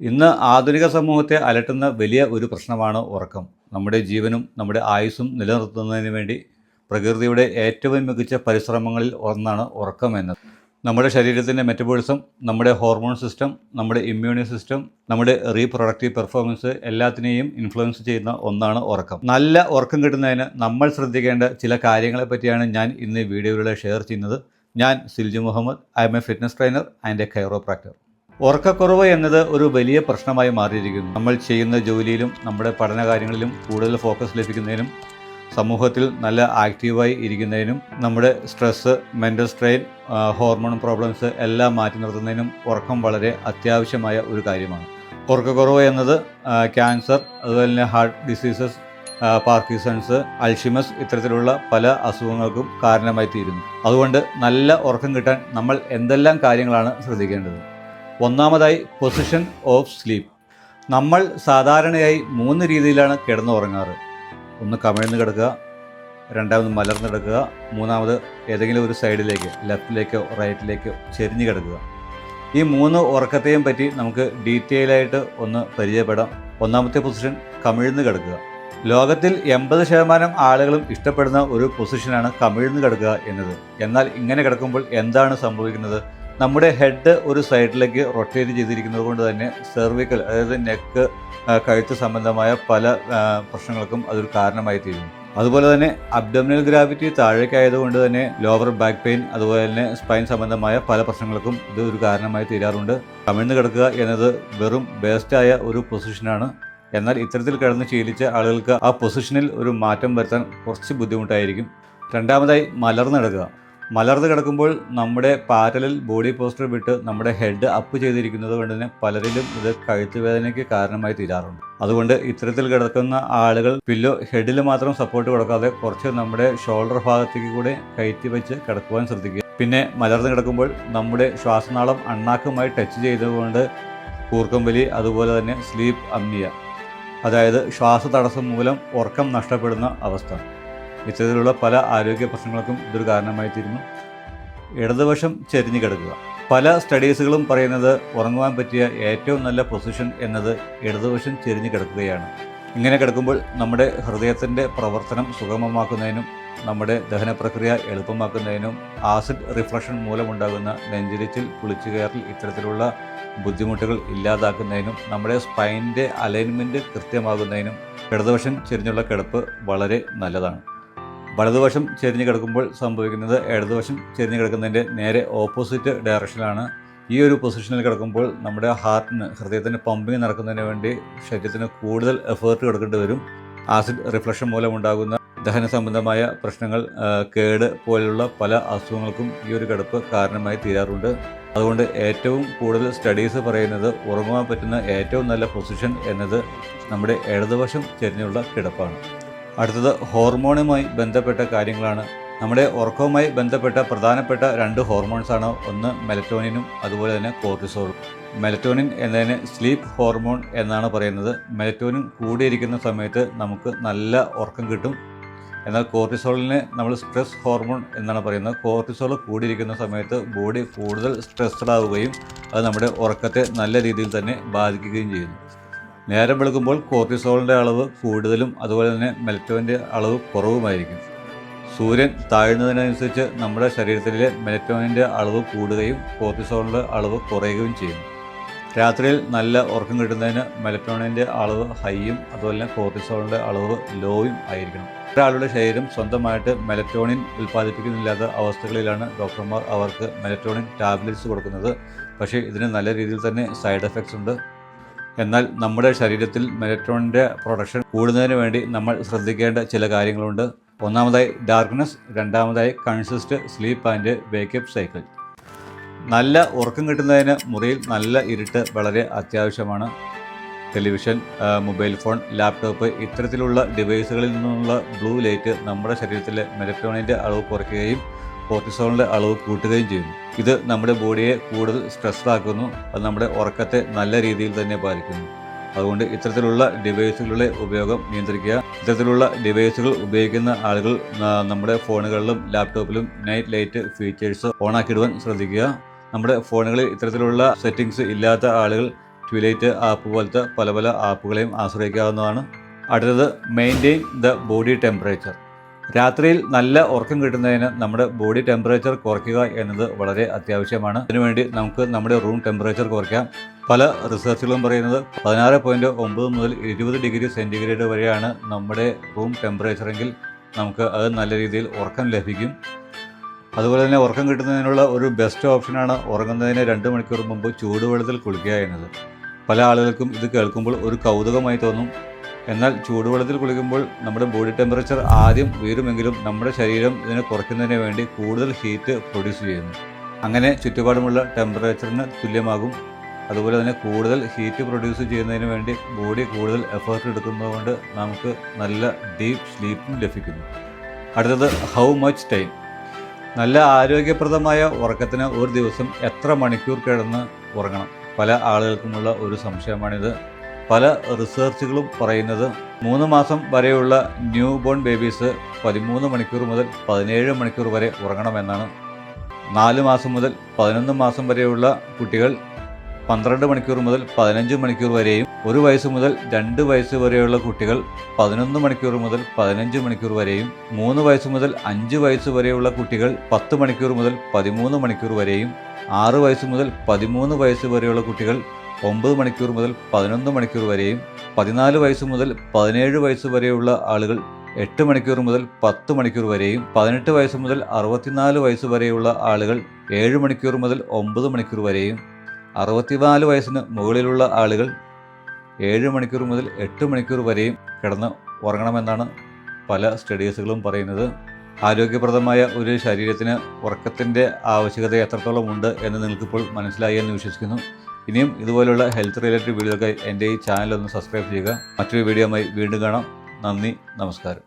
ഇന്ന് ആധുനിക സമൂഹത്തെ അലട്ടുന്ന വലിയ ഒരു പ്രശ്നമാണ് ഉറക്കം. നമ്മുടെ ജീവനും നമ്മുടെ ആയുസ്സും നിലനിർത്തുന്നതിന് വേണ്ടി പ്രകൃതിയുടെ ഏറ്റവും മികച്ച പരിശ്രമങ്ങളിൽ ഒന്നാണ് ഉറക്കം എന്നത്. നമ്മുടെ ശരീരത്തിന്റെ മെറ്റബോളിസം നമ്മുടെ ഹോർമോൺ സിസ്റ്റം നമ്മുടെ ഇമ്മ്യൂണി സിസ്റ്റം നമ്മുടെ റീപ്രൊഡക്റ്റീവ് പെർഫോമൻസ് എല്ലാത്തിനെയും ഇൻഫ്ലുവൻസ് ചെയ്യുന്ന ഒന്നാണ് ഉറക്കം. നല്ല ഉറക്കം കിട്ടുന്നതിന് നമ്മൾ ശ്രദ്ധിക്കേണ്ട ചില കാര്യങ്ങളെ പറ്റിയാണ് ഞാൻ ഇന്ന് വീഡിയോയിലൂടെ ഷെയർ ചെയ്യുന്നത്. ഞാൻ Silju Muhammad. I am a fitness trainer and a chiropractor ഉറക്കക്കുറവ് എന്നത് ഒരു വലിയ പ്രശ്നമായി മാറിയിരിക്കുന്നു. നമ്മൾ ചെയ്യുന്ന ജോലിയിലും നമ്മുടെ പഠന കാര്യങ്ങളിലും കൂടുതൽ ഫോക്കസ് ലഭിക്കുന്നതിനും സമൂഹത്തിൽ നല്ല ആക്റ്റീവായി ഇരിക്കുന്നതിനും നമ്മുടെ stress mental strain hormone problems എല്ലാം മാറ്റി നിർത്തുന്നതിനും ഉറക്കം വളരെ അത്യാവശ്യമായ ഒരു കാര്യമാണ്. ഉറക്കക്കുറവ് എന്നത് ക്യാൻസർ അതുപോലെ തന്നെ ഹാർട്ട് ഡിസീസസ് പാർക്കിസൺസ് അൾഷിമസ് ഇത്തരത്തിലുള്ള പല അസുഖങ്ങൾക്കും കാരണമായി തീരുന്നു അതുകൊണ്ട് നല്ല ഉറക്കം കിട്ടാൻ നമ്മൾ എന്തെല്ലാം കാര്യങ്ങളാണ് ശ്രദ്ധിക്കേണ്ടത്? ഒന്നാമതായി പൊസിഷൻ ഓഫ് സ്ലീപ്പ്. നമ്മൾ സാധാരണയായി മൂന്ന് രീതിയിലാണ് കിടന്നുറങ്ങാറ്. ഒന്ന് കമിഴ്ന്ന് കിടക്കുക രണ്ടാമത് മലർന്ന് കിടക്കുക മൂന്നാമത് ഏതെങ്കിലും ഒരു സൈഡിലേക്ക് ലെഫ്റ്റിലേക്കോ റൈറ്റിലേക്കോ ചെരിഞ്ഞ് കിടക്കുക. ഈ മൂന്ന് ഉറക്കത്തെയും പറ്റി നമുക്ക് ഡീറ്റെയിൽ ആയിട്ട് ഒന്ന് പരിചയപ്പെടാം. ഒന്നാമത്തെ പൊസിഷൻ കമിഴ്ന്ന് കിടക്കുക. ലോകത്തിൽ എൺപത് ശതമാനം ആളുകളും ഇഷ്ടപ്പെടുന്ന ഒരു പൊസിഷനാണ് കമിഴ്ന്ന് കിടക്കുക എന്നത്. എന്നാൽ ഇങ്ങനെ കിടക്കുമ്പോൾ എന്താണ് സംഭവിക്കുന്നത്? നമ്മുടെ ഹെഡ് ഒരു സൈഡിലേക്ക് റൊട്ടേറ്റ് ചെയ്തിരിക്കുന്നത് കൊണ്ട് തന്നെ സെർവിക്കൽ അതായത് നെക്ക് കഴുത്ത് സംബന്ധമായ പല പ്രശ്നങ്ങൾക്കും അതൊരു കാരണമായി തീരുന്നു. അതുപോലെ തന്നെ അബ്ഡമിനൽ ഗ്രാവിറ്റി താഴേക്കായതുകൊണ്ട് തന്നെ ലോവർ ബാക്ക് പെയിൻ അതുപോലെ തന്നെ സ്പൈൻ സംബന്ധമായ പല പ്രശ്നങ്ങൾക്കും ഇത് ഒരു കാരണമായി തീരാറുണ്ട്. കമിഴ്ന്ന് കിടക്കുക എന്നത് വെറും ബേസ്റ്റായ ഒരു പൊസിഷനാണ് എന്നാൽ ഇത്തരത്തിൽ കിടന്ന് ശീലിച്ച ആളുകൾക്ക് ആ പൊസിഷനിൽ ഒരു മാറ്റം വരുത്താൻ കുറച്ച് ബുദ്ധിമുട്ടായിരിക്കും. രണ്ടാമതായി മലർന്നെടുക്കുക മലർന്ന് കിടക്കുമ്പോൾ നമ്മുടെ പാരലിൽ ബോഡി പോസ്റ്റർ വിട്ട് നമ്മുടെ ഹെഡ് അപ്പ് ചെയ്തിരിക്കുന്നത് കൊണ്ട് തന്നെ പലരിലും ഇത് കഴുത്ത് വേദനയ്ക്ക് കാരണമായി തീരാറുണ്ട്. അതുകൊണ്ട് ഇത്തരത്തിൽ കിടക്കുന്ന ആളുകൾ പില്ലോ ഹെഡിൽ മാത്രം സപ്പോർട്ട് കൊടുക്കാതെ കുറച്ച് നമ്മുടെ ഷോൾഡർ ഭാഗത്തേക്ക് കൂടെ കയറ്റി വെച്ച് കിടക്കുവാൻ ശ്രദ്ധിക്കുക. പിന്നെ മലർന്നു കിടക്കുമ്പോൾ നമ്മുടെ ശ്വാസനാളം അണ്ണാക്കുമായി ടച്ച് ചെയ്തുകൊണ്ട് കൂർക്കമ്പലി അതുപോലെ തന്നെ സ്ലീപ്പ് അമ്മിയ അതായത് ശ്വാസ തടസ്സം മൂലം ഉറക്കം നഷ്ടപ്പെടുന്ന അവസ്ഥ. ഇത്തരത്തിലുള്ള പല ആരോഗ്യ പ്രശ്നങ്ങൾക്കും ഇതൊരു കാരണമായി തീരുന്നു ഇടതുവശം ചെരിഞ്ഞു കിടക്കുക. പല സ്റ്റഡീസുകളും പറയുന്നത് ഉറങ്ങുവാൻ പറ്റിയ ഏറ്റവും നല്ല പൊസിഷൻ എന്നത് ഇടതുവശം ചെരിഞ്ഞു കിടക്കുകയാണ്. ഇങ്ങനെ കിടക്കുമ്പോൾ നമ്മുടെ ഹൃദയത്തിന്റെ പ്രവർത്തനം സുഗമമാക്കുന്നതിനും നമ്മുടെ ദഹന പ്രക്രിയ എളുപ്പമാക്കുന്നതിനും ആസിഡ് റിഫ്ലക്ഷൻ മൂലമുണ്ടാകുന്ന നെഞ്ചിരിച്ചിൽ പുളിച്ചുകയറൽ ഇത്തരത്തിലുള്ള ബുദ്ധിമുട്ടുകൾ ഇല്ലാതാക്കുന്നതിനും നമ്മുടെ സ്പൈനിന്റെ അലൈൻമെന്റ് കൃത്യമാകുന്നതിനും ഇടതുവശം ചെരിഞ്ഞുള്ള കിടപ്പ് വളരെ നല്ലതാണ്. വലതുവശം ചെരിഞ്ഞ് കിടക്കുമ്പോൾ സംഭവിക്കുന്നത് ഇടതുവശം ചെരിഞ്ഞ് കിടക്കുന്നതിന്റെ നേരെ ഓപ്പോസിറ്റ് ഡയറക്ഷനിലാണ്. ഈ ഒരു പൊസിഷനിൽ കിടക്കുമ്പോൾ നമ്മുടെ ഹാർട്ടിന് ഹൃദയത്തിന് പമ്പിങ് നടക്കുന്നതിന് വേണ്ടി ശരീരത്തിന് കൂടുതൽ എഫേർട്ട് കൊടുക്കേണ്ടി വരും. ആസിഡ് റിഫ്ലക്ഷൻ മൂലമുണ്ടാകുന്ന ദഹന സംബന്ധമായ പ്രശ്നങ്ങൾ കേട് പോലുള്ള പല അസുഖങ്ങൾക്കും ഈ ഒരു കിടപ്പ് കാരണമായി തീരാറുണ്ട്. അതുകൊണ്ട് ഏറ്റവും കൂടുതൽ സ്റ്റഡീസ് പറയുന്നത് ഉറങ്ങുവാൻ പറ്റുന്ന ഏറ്റവും നല്ല പൊസിഷൻ എന്നത് നമ്മുടെ ഇടതുവശം ചെരിഞ്ഞുള്ള കിടപ്പാണ്. അടുത്തത് ഹോർമോണുമായി ബന്ധപ്പെട്ട കാര്യങ്ങളാണ്. നമ്മുടെ ഉറക്കവുമായി ബന്ധപ്പെട്ട പ്രധാനപ്പെട്ട രണ്ട് ഹോർമോൺസാണ് ഒന്ന് മെലറ്റോണിനും അതുപോലെ തന്നെ കോർട്ടിസോളും. മെലറ്റോണിൻ എന്നതിന് സ്ലീപ്പ് ഹോർമോൺ എന്നാണ് പറയുന്നത്. മെലറ്റോണിൻ കൂടിയിരിക്കുന്ന സമയത്ത് നമുക്ക് നല്ല ഉറക്കം കിട്ടും. എന്നാൽ കോർട്ടിസോളിനെ നമ്മൾ സ്ട്രെസ് ഹോർമോൺ എന്നാണ് പറയുന്നത്. കോർട്ടിസോൾ കൂടിയിരിക്കുന്ന സമയത്ത് ബോഡി കൂടുതൽ സ്ട്രെസ്ഡ് ആവുകയും അത് നമ്മുടെ ഉറക്കത്തെ നല്ല രീതിയിൽ തന്നെ ബാധിക്കുകയും ചെയ്യുന്നു. നേരം വെളുക്കുമ്പോൾ കോർട്ടിസോളിന്റെ അളവ് കൂടുതലും അതുപോലെ തന്നെ മെലറ്റോണിന്റെ അളവ് കുറവുമായിരിക്കും. സൂര്യൻ താഴുന്നതിനനുസരിച്ച് നമ്മുടെ ശരീരത്തിലെ മെലറ്റോണിന്റെ അളവ് കൂടുകയും കോർട്ടിസോളിന്റെ അളവ് കുറയുകയും ചെയ്യും. രാത്രിയിൽ നല്ല ഉറക്കം കിട്ടുന്നതിന് മെലറ്റോണിന്റെ അളവ് ഹൈയും അതുപോലെ തന്നെ കോർട്ടിസോളിന്റെ അളവ് ലോയും ആയിരിക്കണം. ഒരാളുടെ ശരീരം സ്വന്തമായിട്ട് മെലറ്റോണിൻ ഉൽപ്പാദിപ്പിക്കുന്നില്ലാത്ത അവസ്ഥകളിലാണ് ഡോക്ടർമാർ അവർക്ക് മെലറ്റോണിൻ ടാബ്ലറ്റ്സ് കൊടുക്കുന്നത്. പക്ഷേ ഇതിന് നല്ല രീതിയിൽ തന്നെ സൈഡ് എഫക്ട്സ് ഉണ്ട്. എന്നാൽ നമ്മുടെ ശരീരത്തിൽ മെലറ്റോണിന്റെ പ്രൊഡക്ഷൻ കൂടുന്നതിന് വേണ്ടി നമ്മൾ ശ്രദ്ധിക്കേണ്ട ചില കാര്യങ്ങളുണ്ട്. ഒന്നാമതായി ഡാർക്ക്നെസ് രണ്ടാമതായി consist sleep and wake up cycle. നല്ല ഉറക്കം കിട്ടുന്നതിന് മുറിയിൽ നല്ല ഇരുട്ട് വളരെ അത്യാവശ്യമാണ്. ടെലിവിഷൻ മൊബൈൽ ഫോൺ ലാപ്ടോപ്പ് ഇത്തരത്തിലുള്ള ഡിവൈസുകളിൽ നിന്നുള്ള ബ്ലൂ ലൈറ്റ് നമ്മുടെ ശരീരത്തിലെ മെലക്ട്രോണിന്റെ അളവ് കുറയ്ക്കുകയും കോർട്ടിസോളിന്റെ അളവ് കൂട്ടുകയും ചെയ്യുന്നു. ഇത് നമ്മുടെ ബോഡിയെ കൂടുതൽ സ്ട്രെസ്സാക്കുന്നു അത് നമ്മുടെ ഉറക്കത്തെ നല്ല രീതിയിൽ തന്നെ ബാധിക്കുന്നു. അതുകൊണ്ട് ഇത്തരത്തിലുള്ള ഡിവൈസുകളുടെ ഉപയോഗം നിയന്ത്രിക്കുക. ഇത്തരത്തിലുള്ള ഡിവൈസുകൾ ഉപയോഗിക്കുന്ന ആളുകൾ നമ്മുടെ ഫോണുകളിലും ലാപ്ടോപ്പിലും നൈറ്റ് ലൈറ്റ് ഫീച്ചേഴ്സ് ഓണാക്കിയിടുവാൻ ശ്രദ്ധിക്കുക. നമ്മുടെ ഫോണുകളിൽ ഇത്തരത്തിലുള്ള സെറ്റിങ്സ് ഇല്ലാത്ത ആളുകൾ ട്വിലൈറ്റ് ആപ്പ് പോലത്തെ പല പല ആപ്പുകളെയും ആശ്രയിക്കാവുന്നതാണ്. അടുത്തത് മെയിന്റെയിൻ ദ ബോഡി ടെമ്പറേച്ചർ രാത്രിയിൽ നല്ല ഉറക്കം കിട്ടുന്നതിന് നമ്മുടെ ബോഡി ടെമ്പറേച്ചർ കുറയ്ക്കുക എന്നത് വളരെ അത്യാവശ്യമാണ്. അതിനുവേണ്ടി നമുക്ക് നമ്മുടെ റൂം ടെമ്പറേച്ചർ കുറയ്ക്കാം. പല റിസർച്ചുകളും പറയുന്നത് പതിനാറ് പോയിന്റ് ഒമ്പത് മുതൽ ഇരുപത് ഡിഗ്രി സെന്റിഗ്രേഡ് വരെയാണ് നമ്മുടെ റൂം ടെമ്പറേച്ചറെങ്കിൽ നമുക്ക് അത് നല്ല രീതിയിൽ ഉറക്കം ലഭിക്കും. അതുപോലെ തന്നെ ഉറക്കം കിട്ടുന്നതിനുള്ള ഒരു ബെസ്റ്റ് ഓപ്ഷനാണ് ഉറങ്ങുന്നതിന് രണ്ട് മണിക്കൂർ മുമ്പ് ചൂടുവെള്ളത്തിൽ കുളിക്കുക എന്നത്. പല ആളുകൾക്കും ഇത് കേൾക്കുമ്പോൾ ഒരു കൗതുകമായി തോന്നും. എന്നാൽ ചൂടുവെള്ളത്തിൽ കുളിക്കുമ്പോൾ നമ്മുടെ ബോഡി ടെമ്പറേച്ചർ ആദ്യം ഉയരുമെങ്കിലും നമ്മുടെ ശരീരം ഇതിനെ കുറയ്ക്കുന്നതിന് വേണ്ടി കൂടുതൽ ഹീറ്റ് പ്രൊഡ്യൂസ് ചെയ്യുന്നു. അങ്ങനെ ചുറ്റുപാടുമുള്ള ടെമ്പറേച്ചറിന് തുല്യമാകും. അതുപോലെ തന്നെ കൂടുതൽ ഹീറ്റ് പ്രൊഡ്യൂസ് ചെയ്യുന്നതിന് വേണ്ടി ബോഡി കൂടുതൽ എഫേർട്ട് എടുക്കുന്നതുകൊണ്ട് നമുക്ക് നല്ല ഡീപ്പ് സ്ലീപ്പും ലഭിക്കുന്നു. അടുത്തത് ഹൗ മച്ച് ടൈം നല്ല ആരോഗ്യപ്രദമായ ഉറക്കത്തിന് ഒരു ദിവസം എത്ര മണിക്കൂർ കിടന്ന് ഉറങ്ങണം? പല ആളുകൾക്കുമുള്ള ഒരു സംശയമാണിത്. പല റിസർച്ചുകളും പറയുന്നത് മൂന്ന് മാസം വരെയുള്ള ന്യൂ ബോൺ ബേബീസ് പതിമൂന്ന് മണിക്കൂർ മുതൽ പതിനേഴ് മണിക്കൂർ വരെ ഉറങ്ങണമെന്നാണ്. നാല് മാസം മുതൽ പതിനൊന്ന് മാസം വരെയുള്ള കുട്ടികൾ പന്ത്രണ്ട് മണിക്കൂർ മുതൽ പതിനഞ്ച് മണിക്കൂർ വരെയും ഒരു വയസ്സ് മുതൽ രണ്ട് വയസ്സ് വരെയുള്ള കുട്ടികൾ പതിനൊന്ന് മണിക്കൂർ മുതൽ പതിനഞ്ച് മണിക്കൂർ വരെയും മൂന്ന് വയസ്സ് മുതൽ അഞ്ച് വയസ്സ് വരെയുള്ള കുട്ടികൾ പത്ത് മണിക്കൂർ മുതൽ പതിമൂന്ന് മണിക്കൂർ വരെയും ആറ് വയസ്സ് മുതൽ പതിമൂന്ന് വയസ്സ് വരെയുള്ള കുട്ടികൾ ഒമ്പത് മണിക്കൂർ മുതൽ പതിനൊന്ന് മണിക്കൂർ വരെയും പതിനാല് വയസ്സ് മുതൽ പതിനേഴ് വയസ്സ് വരെയുള്ള ആളുകൾ എട്ട് മണിക്കൂർ മുതൽ പത്ത് മണിക്കൂർ വരെയും പതിനെട്ട് വയസ്സ് മുതൽ അറുപത്തിനാല് വയസ്സ് വരെയുള്ള ആളുകൾ ഏഴ് മണിക്കൂർ മുതൽ ഒമ്പത് മണിക്കൂർ വരെയും അറുപത്തിനാല് വയസ്സിന് മുകളിലുള്ള ആളുകൾ ഏഴ് മണിക്കൂർ മുതൽ എട്ട് മണിക്കൂർ വരെയും കിടന്ന് ഉറങ്ങണമെന്നാണ് പല സ്റ്റഡീസുകളും പറയുന്നത്. ആരോഗ്യപ്രദമായ ഒരു ശരീരത്തിന് ഉറക്കത്തിന്റെ ആവശ്യകത എത്രത്തോളം ഉണ്ട് എന്ന് നിങ്ങൾക്കിപ്പോൾ മനസ്സിലായി എന്ന് വിശ്വസിക്കുന്നു. ഇനിയും ഇതുപോലുള്ള ഹെൽത്ത് റിലേറ്റഡ് വീഡിയോകൾ എന്റെ ഈ ചാനൽ ഒന്ന് സബ്സ്ക്രൈബ് ചെയ്യുക. മറ്റൊരു വീഡിയോയുമായി വീണ്ടും കാണാം. നന്ദി നമസ്കാരം.